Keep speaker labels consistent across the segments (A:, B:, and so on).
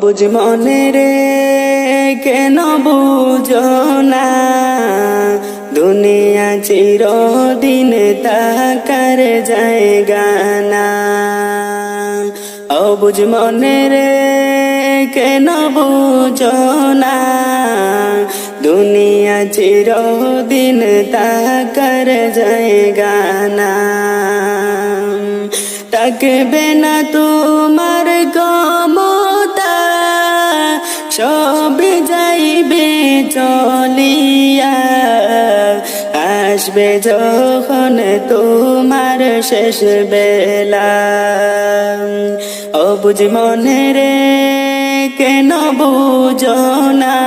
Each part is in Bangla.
A: বুঝ মনে রে, কেন বুঝো না দুনিয়া চিরদিন তাকার জায়গা না। অবুঝ মনে রে, কেন বুঝো না দুনিয়া চিরদিন তাকার জায়গা না। থাকবে না তোমার চলিয়া আসবে যখন তোমার শেষ বেলা। অবুঝ মনে রে, কেন বুঝো না?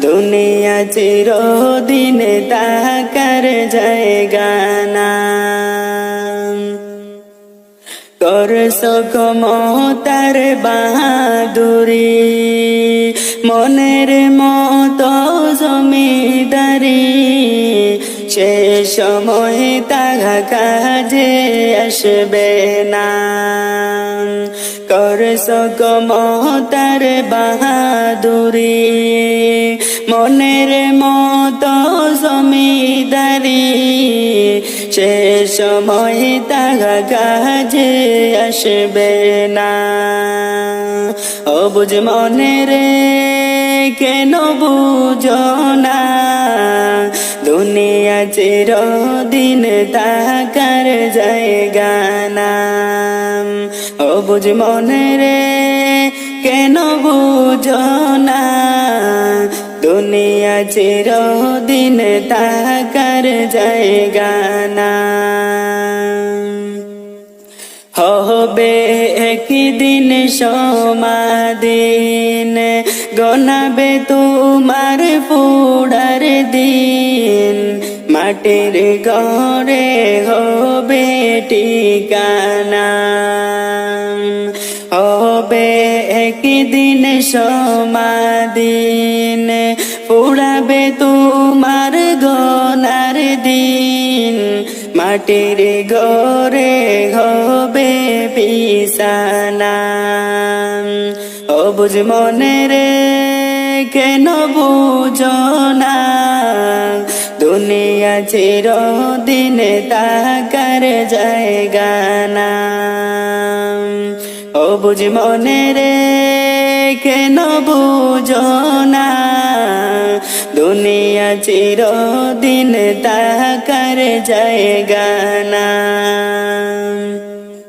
A: দুনিয়া চিরদিন তাকার জায়গা না। কর সকমতার বাহাদুরি মনের মত জমিদারি, সে সময় তাহা কাজে আসবে না। কর সকমতার বাহাদুরি, মনের মত জমিদারি, সে সময় তাহা কাজে আসবে না। অবুঝ মনে রে কেন বুঝো না দুনিয়া চিরদিন তাকার জায়গা না অবুঝ মনে রে, কেন বুঝো না দুনিয়া চিরদিন তাকার জায়গা না হবে একদিন সমাদিন গনাবে তোমার পুড়ার দিন। মাটির ঘরে হবে ঠিকানা। হবে একদিন সমাদিন পুড়াবে তোমার গনার দিন। মাটির ঘরে হবে বিছানা। অবুঝ মনে রে, কেন বুঝো না? দুনিয়া চিরদিন তাকার জায়গা না। অবুঝ মনে রে কেন বুঝো না দুনিয়া চিরদিন তাকার যায় গানা